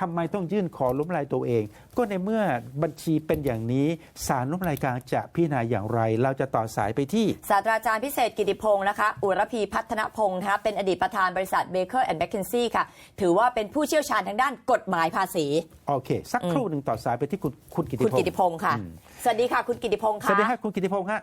ทำไมต้องยื่นขอล้มละลายตัวเอง ก็ในเมื่อบัญชีเป็นอย่างนี้ศาลล้มละลายกลางจะพิจารณาอย่างไร เราจะต่อสายไปที่ศาสตราจารย์พิเศษกิติพงศ์นะคะ อุรพีพัฒนพงศ์นะคะเป็นอดีตประธานบริษัทเบเกอร์แอนด์แมคเคนซี่ค่ะ ถือว่าเป็นผู้เชี่ยวชาญทางด้านกฎหมายภาษี โอเค สักครู่หนึ่งต่อสายไปที่คุณคุณกิติคุณพงกิติศ์พงศ์ค่ะอืมสวัสดีค่ะ คุณกิติพงศ์สค่ะวัสดีครับคุณกิติพงศ์ฮะ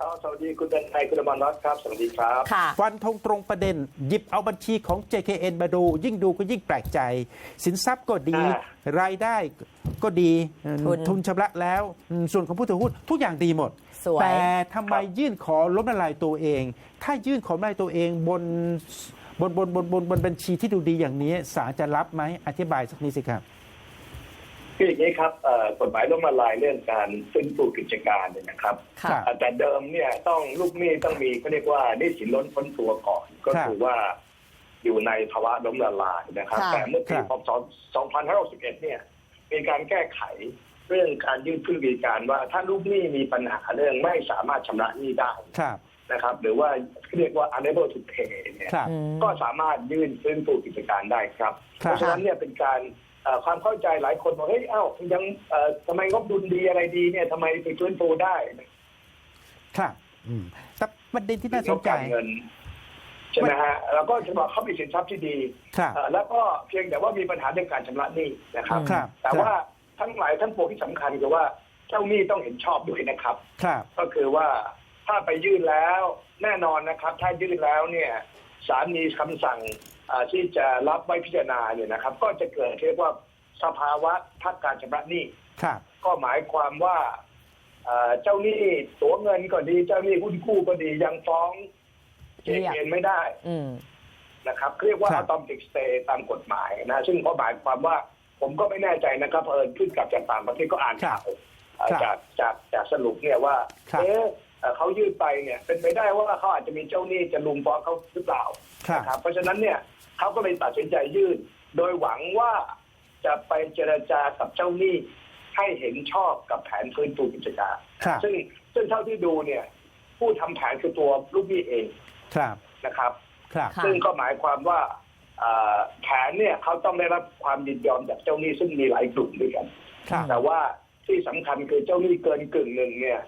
ครับสวัสดีคุณเดนไทยคุณอมรรัตน์ครับ สวัสดีครับ ค่ะ ฟันธงตรงประเด็น หยิบเอาบัญชีของ JKN มาดู ยิ่งดูก็ยิ่งแปลกใจ สินทรัพย์ก็ดี อ่รายได้ก็ดีเอ่อทุนทุนชำระแล้วอืมส่วนของผู้ถือหุ้นทุกอย่างดีหมด สวย แต่ทำไมยื่นขอล้มละลายตัวเอง ถ้ายื่นขอล้มละลายตัวเองบนบนบนบนบนบนบัญชีที่ดูดีอย่างนี้ศาลจะรับไหมอธิบายสักนิดสิครับ คืออย่างนี้ครับเอ่อกฎหมายล้มละลายเรื่องการฟื้นฟูกิจการเนี่ยนะครับ ค่ะครับเอ่อแต่เดิมเนี่ยต้องลูกหนี้ต้องมีเขาเรียกว่าหนี้สินล้นพ้นตัวก่อน ก็ครับคือว่าอยู่ในภาวะล้มละลายนะครับ ค่ะ แต่เมื่อปีครับพศ2561เนี่ยมีการแก้ไขเรื่องการยื่นฟื้นฟูกิจการว่าถ้าลูกหนี้มีปัญหาเรื่องไม่สามารถชำระหนี้ได้ครับนะครับ หรือว่าเรียกว่า unable to pay เนี่ย ครับอืมก็สามารถยื่นฟื้นฟูกิจการได้ครับ ครัเพบราะฉะนั้นเนี่ยเป็นการเอ่อ ความเข้าใจหลายคนบอกเฮ้ยเอ้ายังเอ่อทำไมงบดุลดีอะไรดีเนี่ยทำไมไปฟื้นฟูได้ครับอืมแต่ประเด็นที่น่าสนใจงบการเงินใช่ไหมฮะแล้วก็จะบอกเขามีสินทรัพย์ที่ดีครับเอ่อแล้วก็เพียงแต่ว่ามีปัญหาเรื่องการชำระหนี้นะครับครับแต่ครับว่าทั้งหลายทั้งปวงที่สำคัญคือว่าเจ้าหนี้ต้องเห็นชอบด้วยนะครับครับ ก็คือว่าถ้าไปยื่นแล้วแน่นอนนะครับ ถ้ายื่นแล้วเนี่ยศาลมีคำสั่งอ่า ที่จะรับไว้พิจารณาเนี่ยนะครับ ก็จะเกิดเรียกว่าสภาวะพักการชำระหนี้ครับก็หมายความว่าเอ่อเจ้าหนี้ตัวเงินก็ดี เจ้าหนี้หุ้นกู้ก็ดียังฟ้องเจเรียกเนไม่ได้อืมนะครับ เรียกว่าครัอะบตอมติกสเตย์ตามกฎหมายนะ ซึ่งก็หมายความว่าผมก็ไม่แน่ใจนะครับเออขึ้นกับจากต่างประเทศก็อ่านข่าวเอ่อครับจากจากจากสรุปเนี่ยว่าครับเอ๊ะ เอ่อเขายื่นไปเนี่ย เป็นไปได้ว่าเขาอาจจะมีเจ้าหนี้จะลุมฟ้องเขาหรือเปล่าครับนะครับเพราะฉะนั้นเนี่ยเขาก็เลยตัดสินใจยื่น โดยหวังว่าจะไปเจรจากับเจ้าหนี้ให้เห็นชอบกับแผนฟื้นฟูกิจการครับซึ่งซึ่งเท่าที่ดูเนี่ย ผู้ทำแผนคือตัวลูกหนี้เองครับนะครับครับค่ะซึ่งก็หมายความว่าอ่าแผนเนี่ยเขาต้องได้รับความยินยอมจากเจ้าหนี้ซึ่งมีหลายกลุ่มด้วยกันครับแต่ว่าที่สำคัญคือเจ้าหนี้เกินกึ่งหนึ่งเนี่ย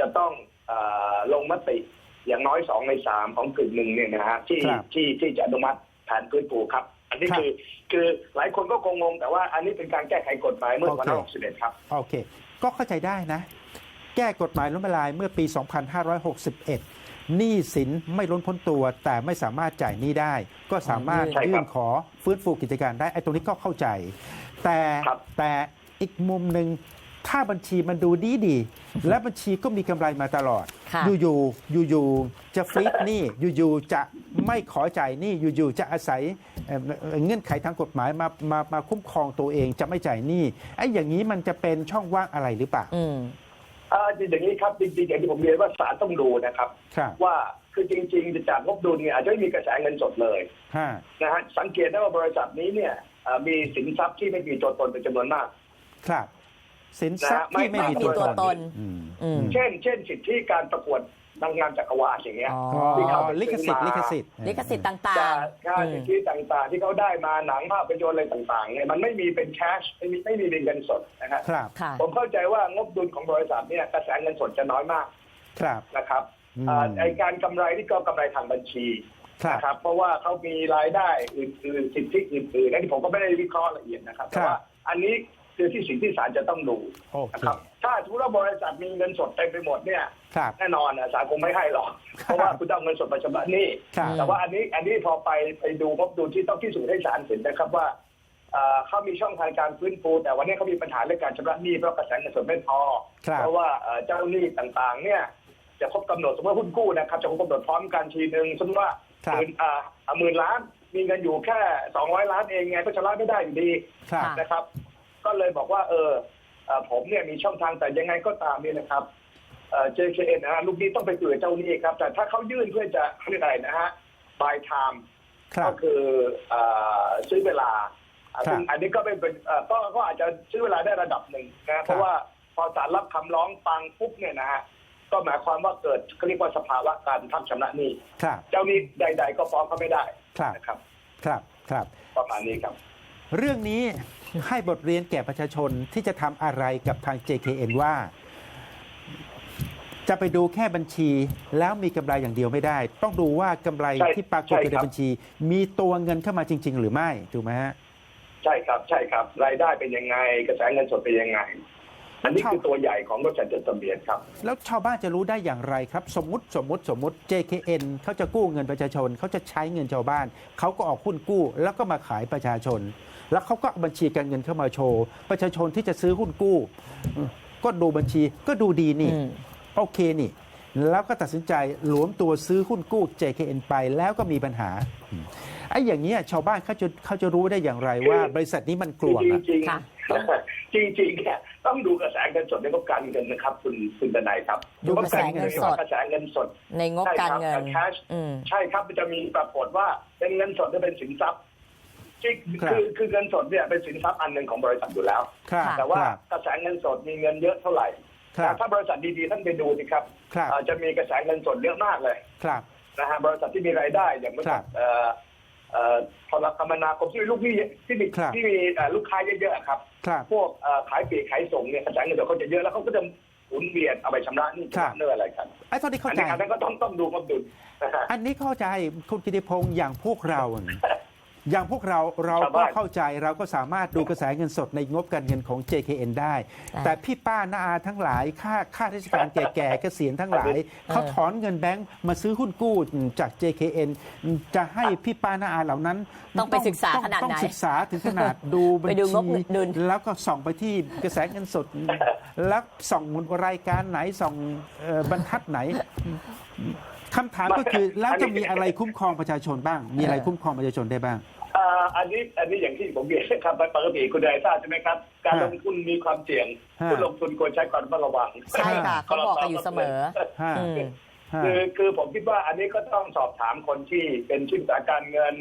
จะต้องอาลงมติอย่างน้อยสองในสามของกึ่งหนึ่งเนี่ยนะฮะที่ครับที่ที่จะอนุมัติแผนฟื้นฟูครับ อันนี้ครับคือคือหลายคนก็คงงงแต่ว่าอันนี้เป็นการแก้ไขกฎหมายเมื่อโอวันเคที่61ครับโอเค ก็เข้าใจได้นะ แก้กฎหมายล้มละลายเมื่อปี 2561หนี้สินไม่ล้นพ้นตัว แต่ไม่สามารถจ่ายหนี้ได้ ก็สามารถใช่ครับยื่นขอฟื้นฟูกิจการได้ไอ้ตรงนี้ก็เข้าใจ แต่ครับแต่อีกมุมหนึ่ง ถ้าบัญชีมันดูดีดีๆและบัญชีก็มีกำไรมาตลอดค่ะอยู่ๆอยู่ๆจะฟรีดหนี้อยู่ๆจะไม่ขอจ่ายหนี้อยู่ๆจะอาศัยเอ่อเอ่อเงื่อนไขทางกฎหมายมามามาคุ้มครองตัวเองจะไม่จ่ายหนี้ไอ้อย่างนี้มันจะเป็นช่องว่างอะไรหรือเปล่าอืมอ่าจริงอย่างนี้ครับจริงๆอย่างที่ผมเรียนว่าศาลต้องดูนะครับครับว่าคือจริงๆจากงบดุลเนี่ยอาจจะไม่มีกระแสเงินสดเลยฮะนะฮะสังเกตได้ว่าบริษัทนี้เนี่ยเอ่อมีสินทรัพย์ที่ไม่มีตัวตนเป็นจำนวนมาก ครับ สินทรัพย์ที่ไม่มีไม่มีตัวตัวตตนนอืมอืม เช่น เช่น สิทธิการประกวดนางงามจักรวาลอย่างเงี้ยอ๋ออ๋อที่เขาไปลิขสิทธิ์ซื้อมาลิขสิทธิ์ลิขสิทธิ์ต่างจะค่าๆอืสิมทธิต่างๆ ที่เขาได้มาหนังภาพยนตร์อะไรต่างๆเนี่ยมันไม่มีเป็นแคชไม่มีไม่มีเป็นเงินสดนะฮะครับค่ะ ผมเข้าใจว่างบดุลของบริษัทเนี่ยกระแสเงินสดจะน้อยมากครับ นะครับอืม อ่าไอการกำไรที่ก็กำไรทางบัญชีครับ นะครับ เพราะว่าเขามีรายได้อื่นๆสิทธิอื่นๆนั่นที่ผมก็ไม่ได้วิเคราะห์ละเอียดนะครับครับแต่ว่าอันนี้ คือที่สิ่งที่ศาลจะต้องดูโอเคนะครับ ถ้าสมมติว่าบริษัทมีเงินสดเต็มไปหมดเนี่ยครับแน่นอนนะศาลคงไม่ให้หรอกเพราะว่าคุณต้องเอาเงินสดมาชำระหนี้ครับแต่ว่าอันนี้อันนี้พอไปไปดูงบดุลที่ต้องพิสูจน์ให้ศาลเห็นนะครับว่าเอ่อเขามีช่องทางการฟื้นฟู แต่วันนี้เขามีปัญหาเรื่องการชำระหนี้เพราะกระแสเงินสดไม่พอครับเพราะว่าเอ่อเจ้าหนี้ต่างๆ เนี่ยจะครบกำหนดสมมติว่าหุ้นกู้นะครับจะครบกำหนดพร้อมกันทีหนึ่งสมมติว่าครับหมื่นอ่าอ่าหมื่นล้านมีเงินอยู่แค่สองร้อยล้านเองไงก็ชำระไม่ได้อยู่ดีครับค่ะนะครับ ก็เลยบอกว่าเออเอ่อผมเนี่ยมีช่องทางแต่ยังไงก็ตามเนี่ยนะครับเอ่อ JKN นะฮะลูกหนี้ต้องไปคุยกับเจ้าหนี้ครับ แต่ถ้าเขายื่นเพื่อจะเขาเรียกอะไรนะฮะ buy time ครัก็บคือเอ่อซื้อเวลาอ่าครับซึ่งอันนี้ก็เป็นเป็นเอ่อก็ก็อาจจะซื้อเวลาได้ระดับหนึ่งนะเพราะว่าพอศาลรับคำร้องปังปุ๊บเนี่ยนะฮะก็หมายความว่าเกิดเขาเรียกว่าสภาวะการทำชำระหนี้ครับเจ้าหนี้ใด ๆ ก็ฟ้องเขาไม่ได้ครับนะครับ ครับครับประมาณนี้ครับ เรื่องนี้ให้บทเรียนแก่ประชาชนที่จะทำอะไรกับทาง JKN ว่า จะไปดูแค่บัญชี แล้วมีกำไรอย่างเดียวไม่ได้ ต้องดูว่ากำไรใช่ที่ปรากฏใช่อยู่ในครับ บัญชี มีตัวเงินเข้ามาจริง ๆ หรือไม่ถูกไหมฮะ ใช่ครับใช่ครับ รายได้เป็นยังไง กระแสเงินสดเป็นยังไง อันนี้คือตัวใหญ่ของบริษัทจดทะเบียนครับ แล้วชาวบ้านจะรู้ได้อย่างไรครับ สมมติสมมติสมมติ JKN เขาจะกู้เงินประชาชนเขาจะใช้เงินชาวบ้าน เขาก็ออกหุ้นกู้ แล้วก็มาขายประชาชน แล้วเขาก็เอาบัญชีการเงินเข้ามาโชว์ ประชาชนที่จะซื้อหุ้นกู้อืมก็ดูบัญชีก็ดูดีนี่อืมโอเคนี่ แล้วก็ตัดสินใจหลวมตัวซื้อหุ้นกู้ JKN ไปแล้วก็มีปัญหาอืมไอ้อย่างเงี้ยชาวบ้านเขาจะเขาจะรู้ได้อย่างไรว่า บริษัทนี้มันกลวงจริงอะ จริงค่ะจริงจริงๆเนี่ยต้องดูกระแสเงินสดในงบการเงินนะครับ คุณคุณดนายครับดูกระแสเงินสดกระแสเงินสด ในงบการเงินใช่ครับ cash อืมใช่ครับมันจะมีปรากฏว่าเป็นเงินสดและเป็นสินทรัพย์จริงครับคือคือเงินสดเนี่ยเป็นสินทรัพย์อันหนึ่งของบริษัทอยู่แล้วครับค่ะแต่ว่าครับกระแสเงินสดมีเงินเยอะเท่าไหร่ครับแต่ถ้าบริษัทดีๆท่านไปดูสิครับครับเอ่อจะมีกระแสเงินสดเยอะมากเลยครับนะฮะบริษัทที่มีรายได้อย่างบริครัษับทเอ่อเอ่อโทรคมนาคมที่มีลูกหนี้ที่มีครับที่มีเอ่อลูกค้าเยอะๆครับครับ พวกเอ่อขายปลีกขายส่งเนี่ยกระแสเงินสดเขาจะเยอะแล้วเขาก็จะหมุนเวียนเอาไปชำระหนี้ครับชำระเนื้ออะไรกันไอ้ตอนนี้อัเข้านใจนี้อันนั้นก็ต้องต้องดูความดุลนะฮะอันนี้เข้าใจคุณกิติพงศ์อย่างพวกเราน่ะ อย่างพวกเราเราชาวก็บ้าน เข้าใจเราก็สามารถดูกระแสเงินสดในงบการเงินของ JKN ได้ได้แต่พี่ป้าน้าอาทั้งหลายค่าค่าราชการแก่ๆเกษียณทั้งหลาย เขาถอนเงินแบงก์มาซื้อหุ้นกู้จาก JKN จะให้พี่ป้าน้าอาเหล่านั้นต้องไปศึกษาต้องขนาดไหนต้องศึกษาถึงขนาดดูบัญไปดูงบชีดุล แล้วก็ส่องไปที่กระแสเงินสด แล้วส่องรายการไหนส่องเอ่อบรรทัดไหน คำถามก็คือแล้วจะมีอะไรคุ้มครองประชาชนบ้าง มีอะไรคุ้มครองประชาชนได้บ้างเอ่ออันนี้อันนี้อย่างที่ผมเรียนนะครับปกติคุณนายทราบใช่ไหมครับ การฮะลงทุนมีความเสี่ยงฮะผู้ลงทุนควรใช้ความระวังใช่ค่ะเขาบอกกันอยู่เสมอฮะอืมฮะคือคือผมคิดว่าอันนี้ก็ต้องสอบถามคนที่เป็นชื่อสาการเงิน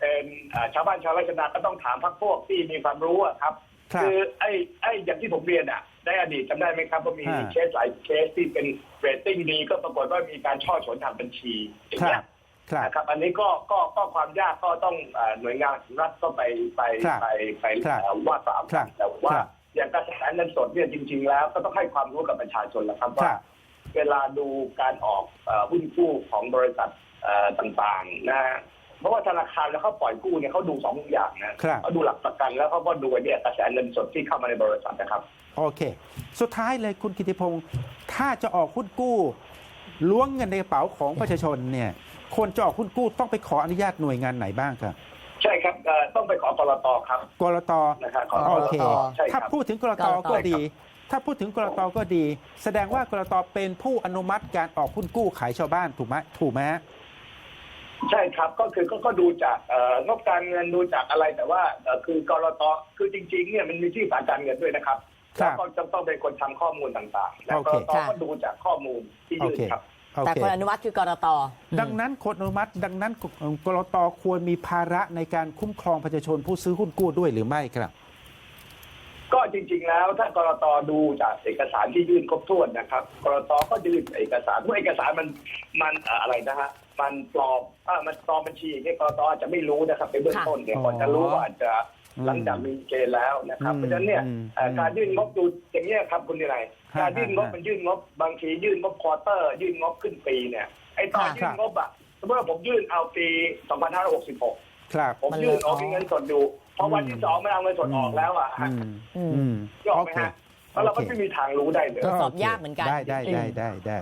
เป็นอ่าชาวบ้านชาวไร่ชาวนาก็ต้องถามพักพวกที่มีความรู้อะครับครับอไอ้ไอ้อย่างที่ผมเรียนอะ ในอดีตจำได้ไหมครับว่ามีฮะเคสหลายเคสที่เป็นเรตติ้งดีก็ปรากฏว่ามีการช่อฉนทางบัญชีอย่างครัเงี้บยครับนะครับอันนี้ก็ก็ก็ความยากก็ต้องอ่าหน่วยงานรัฐก็ไปไปครับไปไปครับเอ่อว่าตามครับแต่ว่าครับอย่างกระแสเงินสดเนี่ยจริง ๆ แล้วก็ต้องให้ความรู้กับประชาชนแหละครับคว่ารับเวลาดูการออกเอ่อหุ้นกู้ของบริษัทเอ่อต่างๆนะฮะ เพราะว่าธนาคารแล้วเขาปล่อยกู้เนี่ยเขาดูสองอย่างนะครับ เขาดูหลักประกันแล้วเขาก็ดูเนี่ยกระแสเงินสดที่เข้ามาในบริษัทนะครับ โอเค สุดท้ายเลยคุณกิติพงศ์ถ้าจะออกหุ้นกู้ล้วงเงินในกระเป๋าของประชาชนเนี่ยควรจะออกหุ้นกู้ต้องไปขออนุญาตหน่วยงานไหนบ้างครับใช่ครับเอ่อต้องไปขอกรตครับ กรตนะครับขอโอเคกรตใช่คถ้ารับ พูดถึงกรตกรต ก็ดี ถ้าพูดถึงกรตก็ดี แสดงว่ากรตเป็นผู้อนุมัติการออกหุ้นกู้ขายชาวบ้านถูกไหมถูกไหมฮะ ใช่ครับก็คือก็ก็ดูจากเอ่องบการเงินดูจากอะไรแต่ว่าเอ่อคือกรตคือจริงๆเนี่ยมันมีที่สาการเงินด้วยนะครับครัแล้วบก็จะต้องเป็นคนทำข้อมูลต่างๆแล้วโอกเครตค่ะก็ดูจากข้อมูลที่โอยื่นเคครับโอแต่เคคนอนุมัติคือกรตดังนั้นคนอนุมัติดังนั้นกรตควรมีภาระในการคุ้มครองประชาชนผู้ซื้อหุ้นกู้ด้วยหรือไม่ครับ ก็จริง ๆ แล้วถ้ากรตดูจากเอกสารที่ยื่นครบถ้วนนะครับ กรตก็ยื่นเอกสารเมื่อเอกสารมันมันเอ่ออะไรนะฮะ มันปลอมอ่ามันปลอมบัญชีอย่างเงี้ยกรตอาจจะไม่รู้นะครับในเบื้องค่ะต้นเนี่ยอ๋อก่อนจะรู้ว่าอาจจะอืมหลังจากมีเกณฑ์แล้วนะครับอืมเพราะฉะนั้นเนี่ยอืมเอ่ออมการยื่นงบดูอย่างเงี้ยครับคุณนิรัยฮะการยื่นงบฮะมันยื่นงบบางทียื่นงบควอเตอร์ ยื่นงบขึ้นปีเนี่ยไอ้ตอนค่ะยื่นงบอะสมมติว่าผมยื่นเอาปี 2566 ครับ ผมยื่นออกมีเงินสดอยู่พอวันที่สองไม่เอาเงินสดออกแล้วอะฮะอืมอืมอืมยอมโอไหมเค ฮะแล้วเราก็โอเคไม่มีทางรู้ได้เลย ตรวจสอบโเคยากเหมือนกัน ได้ได้ได้ได้ได้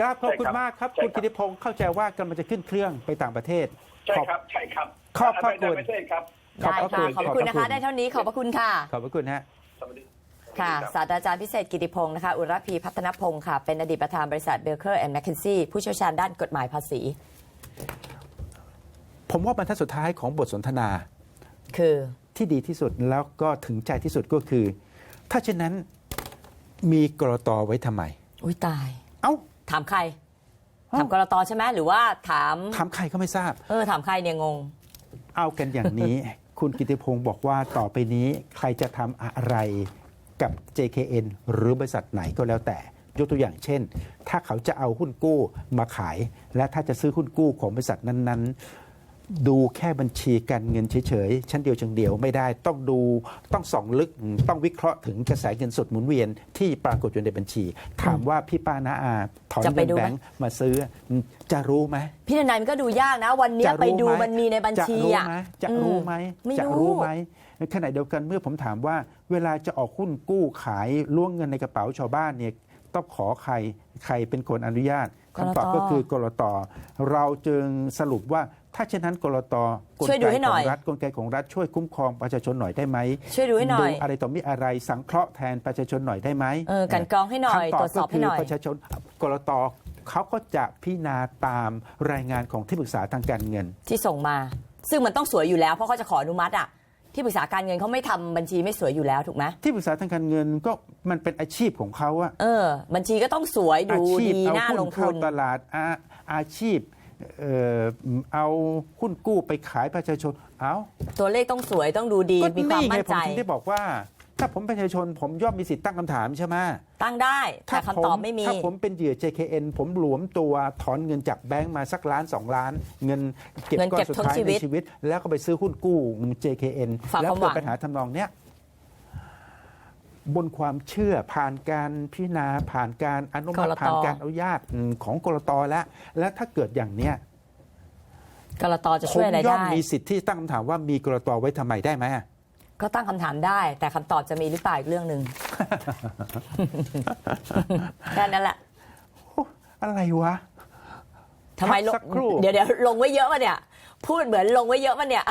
ครับขอบคุณใช่ครับมากครับใช่คุณครับกิติพงศ์เข้าใจว่ากำลังจะขึ้นเครื่องไปต่างประเทศ ใช่ขอบครับ ใช่ครับขอบพระไปคุณต่างประเทศครับขอบได้พระค่ะคุณขอบพระคุณนะขอบพระคุคะณได้เท่านี้ขอบพระคุณค่ะ ขอบพระคุณฮะ สวัสดี ค่ะสวัสดีรับศาสตราจารย์พิเศษกิติพงศ์นะคะ อุรพีพัฒนพงศ์ค่ะ เป็นอดีตประธานบริษัทเบลเคอร์แอนด์แมคเคนซี่ผู้เชี่ยวชาญด้านกฎหมายภาษี ผมว่าบรรทัดสุดท้ายของบทสนทนา คือ ที่ดีที่สุดแล้วก็ถึงใจที่สุดก็คือ ถ้าเช่นนั้น มีกรตไว้ทำไม อุ้ยตาย เอ้า ถามใครเอ้าถามกรตใช่ไหมหรือว่าถาม ถามใครก็ไม่ทราบ เออ ถามใครเนี่ยงง เอากันอย่างนี้ คุณกิติพงศ์บอกว่าต่อไปนี้ใครจะทำอะไรกับ JKN หรือบริษัทไหนก็แล้วแต่ ยกตัวอย่างเช่น ถ้าเขาจะเอาหุ้นกู้มาขาย และถ้าจะซื้อหุ้นกู้ของบริษัทนั้น ดูแค่บัญชีการเงินเฉยๆ ชั้นเดียวจังเดียวไม่ได้ ต้องดูต้องส่องลึกต้องวิเคราะห์ถึงกระแสเงินสดหมุนเวียนที่ปรากฏอยู่ในบัญชี ถามว่าพี่ป้านาอาถอนจะไปเงินดูไหมแบงค์มาซื้อจะรู้ไหมพี่ทนายมันก็ดูยากนะ วันเนี้ยจะรู้ไปดูไหมมันมีในบัญชีจะรู้อะไหมจะรู้ไหมไม่จะรู้รู้ไหมในขณะเดียวกันเมื่อผมถามว่า เวลาจะออกหุ้นกู้ขายล่วงเงินในกระเป๋าชาวบ้านเนี่ยต้องขอใครใครเป็นคนอนุญาตคำตอบก็คือกรตเราจึงสรุปว่า ถ้าเช่นนั้นกรตกลช่วยดูไกให้หขน่ออย งรัฐกลไกของรัฐช่วยคุ้มครองประชาชนหน่อยได้ไหมช่วยดูให้หน่อย อะไรต่อมีอะไรสังเคราะห์แทนประชาชนหน่อยได้ไหมเออกลันกรองให้หน่อยคำตตอรบวจสก็อบให้คืหน่อยประชาชนกรตเขาก็จะพิจารณาตามรายงานของที่ปรึกษาทางการเงิน ที่ส่งมา ซึ่งมันต้องสวยอยู่แล้ว เพราะเขาจะขออนุมัติอะที่ปรึกษาการเงินเขาไม่ทำบัญชีไม่สวยอยู่แล้วถูกไหมที่ปรึกษาทางการเงินก็มันเป็นอาชีพของเขาอะ เออ บัญชีก็ต้องสวยอาดูชีพดีเอาน่าหุ้ลนงเข้าทุน ตลาดอาอาชีพ เอ่อเอาหุ้นกู้ไปขายประชาชน เอาตัวเลขต้องสวยต้องดูดีก็มีความนี่ไงมั่นผมใจถึงได้บอกว่า ถ้าผมเป็นประชาชนผมย่อมมีสิทธิ์ตั้งคำถามใช่ไหมตั้งได้แต่คำตอบไม่มี ถ้าผมเป็นเหยื่อ JKN ผมหลวมตัวถอนเงินจากแบงก์มาสักล้านสองล้าน เงินเก็บเงินก้อเก็นบสุดทั้งท้ายชีในวิตชีวิต แล้วก็ไปซื้อหุ้นกู้ JKN ฝากแล้วความหวัเกิดงปัญหาทำนองเนี้ย บนความเชื่อผ่านการพิจารณาผ่านการอนุมัติกลต ผ่านการอนุญาตของกรตแล้ว และถ้าเกิดอย่างเนี้ยกรตจะผช่วยมอะไรย่อมได้ มีสิทธิ์ที่ตั้งคำถามว่ามีกรตไว้ทำไมได้ไหมก็ตั้งคำถามได้ แต่คำตอบจะมีหรือเปล่าอีกเรื่องหนึ่ง แค่นั้นแหละอะไรวะ ทำไมลงพักสักครู่ เดี๋ยวเดี๋ยวลงไว้เยอะมาเนี่ย พูดเหมือนลงไว้เยอะมาเนี่ย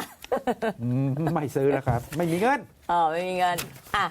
อืมไม่ซื้อแล้วครับ ไม่มีเงิน เออไม่มีเงินอะ